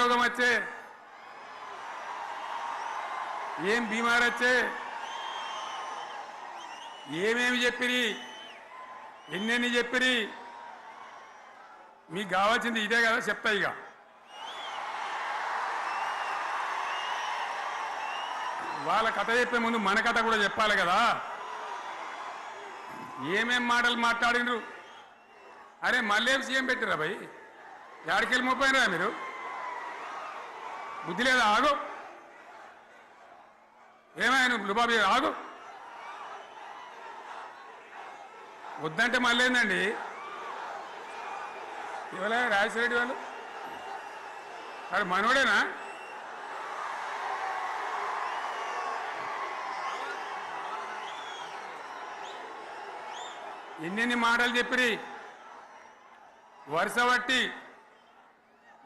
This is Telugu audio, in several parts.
రోగం వచ్చే? ఏం బీమార్ వచ్చే? ఏమేమి చెప్పిరి? ఎన్నెన్ని చెప్పిరి? మీకు కావాల్సింది ఇదే కదా చెప్తా ఇక. వాళ్ళ కథ చెప్పే ముందు మన కథ కూడా చెప్పాలి కదా. ఏమేం మాటలు మాట్లాడినరు? అరే మళ్ళీ సీఎం పెట్టిరా భయ్? యాడికెళ్ళి మోపోయినరా మీరు? బుద్ధి లేదా? ఆగు. ఏమైనా లుబాబీ ఆగు. వద్దంటే మళ్ళీ ఏందండి? ఇవాళ రాజశేఖరెడ్డి వాళ్ళు? అది మనోడేనా ఎన్నెన్ని మాటలు చెప్పిరి? వరుస బట్టి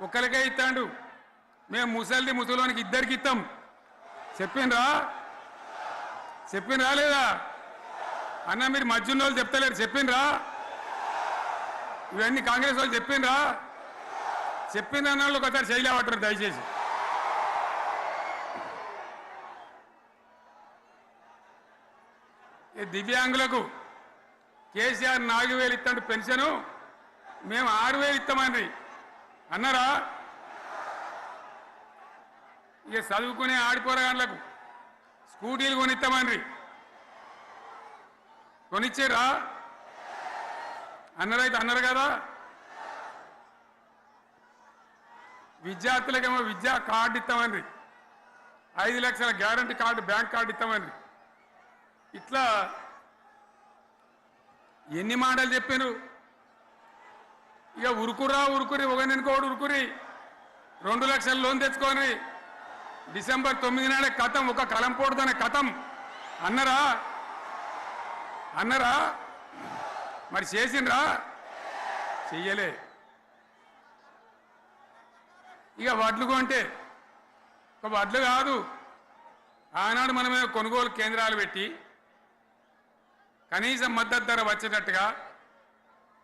ఒకరికే ఇస్తాడు. మేము ముసలిది ముసలోనికి ఇద్దరికి ఇస్తాం చెప్పిండ్రా? చెప్పిండ్రా లేదా? అన్న మీరు మధ్యన వాళ్ళు చెప్తలేరు. చెప్పిండ్రా? ఇవన్నీ కాంగ్రెస్ వాళ్ళు చెప్పిండ్రా? చెప్పింది అన్న వాళ్ళు ఒకసారి చేయలేవట్టారు దయచేసి. దివ్యాంగులకు కేసీఆర్ నాలుగు వేలు ఇస్తాడు పెన్షను. మేము ఆరు వేలు ఇస్తామండి అన్నారా? ఇక చదువుకునే ఆడిపోరగాళ్ళకు స్కూటీలు కొనిస్తామండ్రి కొనిచ్చారా? అన్నరైతే అన్నారు కదా. విద్యార్థులకేమో విద్యా కార్డు ఇస్తామండ్రి ఐదు లక్షల గ్యారంటీ కార్డు బ్యాంక్ కార్డు ఇస్తామండ్రి ఇట్లా ఎన్ని మాటలు చెప్పారు ఇక ఉరుకురా ఉరుకురి ఒక నెనుకోడు ఉరుకురి. రెండు లక్షల లోన్ తెచ్చుకొని డిసెంబర్ తొమ్మిది నాడే కథం ఒక కలం పోడుదనే కథం. అన్నరా? అన్నరా? మరి చేసిండ్రా? చెయ్యలే. ఇక వడ్లు కొంటే ఒక వడ్లు కాదు. ఆనాడు మనమే కొనుగోలు కేంద్రాలు పెట్టి కనీసం మద్దతు ధర వచ్చేటట్టుగా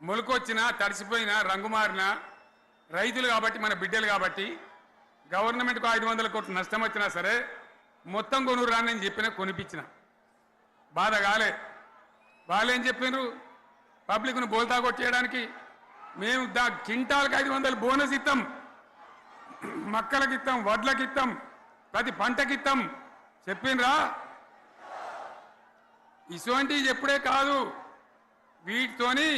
మొలకొచ్చినా తడిసిపోయినా రంగు మారినా రైతులు కాబట్టి మన బిడ్డలు కాబట్టి గవర్నమెంట్కు ఐదు వందల కోట్లు నష్టం వచ్చినా సరే మొత్తం కొనురు రాని నేను చెప్పిన కొనిపించిన. బాధ కాలే. వాళ్ళు ఏం చెప్పిండ్రు పబ్లిక్ను బోల్తా కొట్టేయడానికి మేము దా కింటాలకు ఐదు వందలు బోనస్ ఇస్తాం మక్కలకి ఇస్తాం వడ్లకి ఇస్తాం ప్రతి పంటకి ఇస్తాం చెప్పిండ్రా ఇటువంటివి ఎప్పుడే కాదు. వీటితోని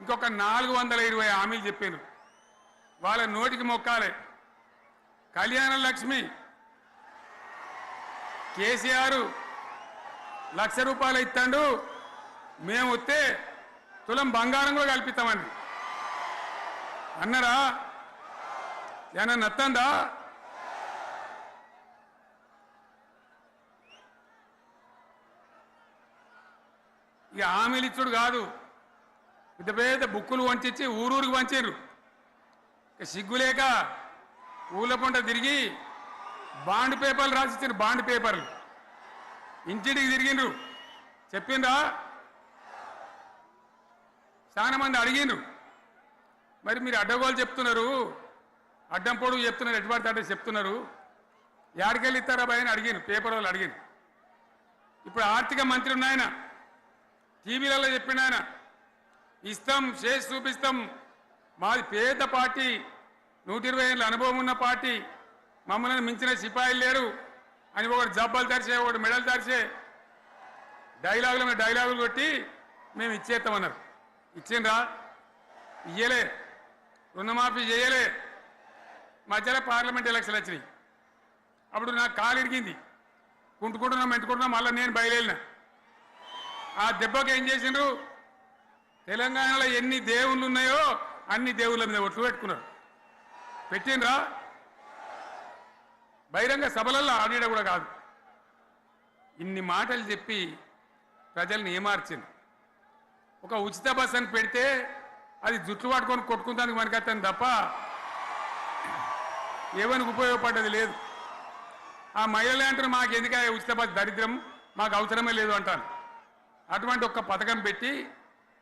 ఇంకొక నాలుగు వందల ఇరవై హామీలు చెప్పారు వాళ్ళ నోటికి మొక్కాలి. కళ్యాణ లక్ష్మి కేసీఆర్ లక్ష రూపాయలు ఇస్తాడు. మేము వస్తే తులం బంగారం కూడా కల్పిస్తామండి. అన్నారా ఏమన్నా నత్తందా? ఇక హామీలు ఇచ్చుడు కాదు. పెద్ద పెద్ద బుక్కులు వంచి ఊరూరికి వంచారు సిగ్గులేక ఊళ్ళ పంట తిరిగి బాండ్ పేపర్లు రాసిచ్చారు బాండ్ పేపర్లు. ఇంటింటికి తిరిగిండ్రు. చెప్పిండ్రా? చాలా మంది అడిగిండ్రు. మరి మీరు అడ్డగోలు చెప్తున్నారు. అడ్డం పొడుగు చెప్తున్నారు. ఎటువంటి పడితే అడ్డ చెప్తున్నారు? యాడికెళ్ళి ఇస్తారా భయ అడిగాను పేపర్ వాళ్ళు అడిగాను ఇప్పుడు ఆర్థిక మంత్రి ఉన్నాయన టీవీలలో చెప్పినాయన ఇస్తాం చేసి చూపిస్తాం. మాది పేద పార్టీ. నూట ఇరవై ఏళ్ళ అనుభవం ఉన్న పార్టీ. మమ్మల్ని మించిన సిపాయిలు లేరు. అని ఒకటి జబ్బలు తరిచే ఒకటి మెడలు తరిచే డైలాగులు మీద డైలాగులు కొట్టి మేము ఇచ్చేస్తామన్నారు. ఇచ్చిండ్రా? ఇయ్యలే. రుణమాఫీ చేయలే. మధ్యలో పార్లమెంట్ ఎలక్షన్ వచ్చినాయి. అప్పుడు నాకు కాలు ఇరిగింది. కుంటుకుంటున్నాం మెంటుకుంటున్నాం మళ్ళీ నేను బయలుదేరిన. ఆ దెబ్బకి ఏం చేసిండ్రు? తెలంగాణలో ఎన్ని దేవుళ్ళు ఉన్నాయో అన్ని దేవుళ్ళ మీద ఒట్లు పెట్టుకున్నారు. పెట్టిండ్రా? బహిరంగ సభలలో ఆడిడ కూడా కాదు. ఇన్ని మాటలు చెప్పి ప్రజల్ని ఏమార్చింది ఒక ఉచిత బస్ అని పెడితే అది జుట్లు పట్టుకొని కొట్టుకుంటానికి మనకత్తాను తప్ప ఏమనికి ఉపయోగపడ్డది లేదు. ఆ మహిళలే అంటారు మాకు ఎందుక ఉచిత బస్ దరిద్రం? మాకు అవసరమే లేదు అంటాను. అటువంటి ఒక పథకం పెట్టి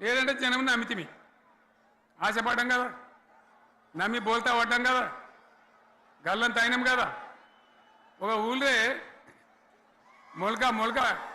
లేదంటే జనం నమ్మితిమి. ఆశపడడం కదా. నమ్మి బోల్తా పడ్డం కదా. గల్లంత అయినాం కదా. ఒక ఊళ్ళే మొలక మొలక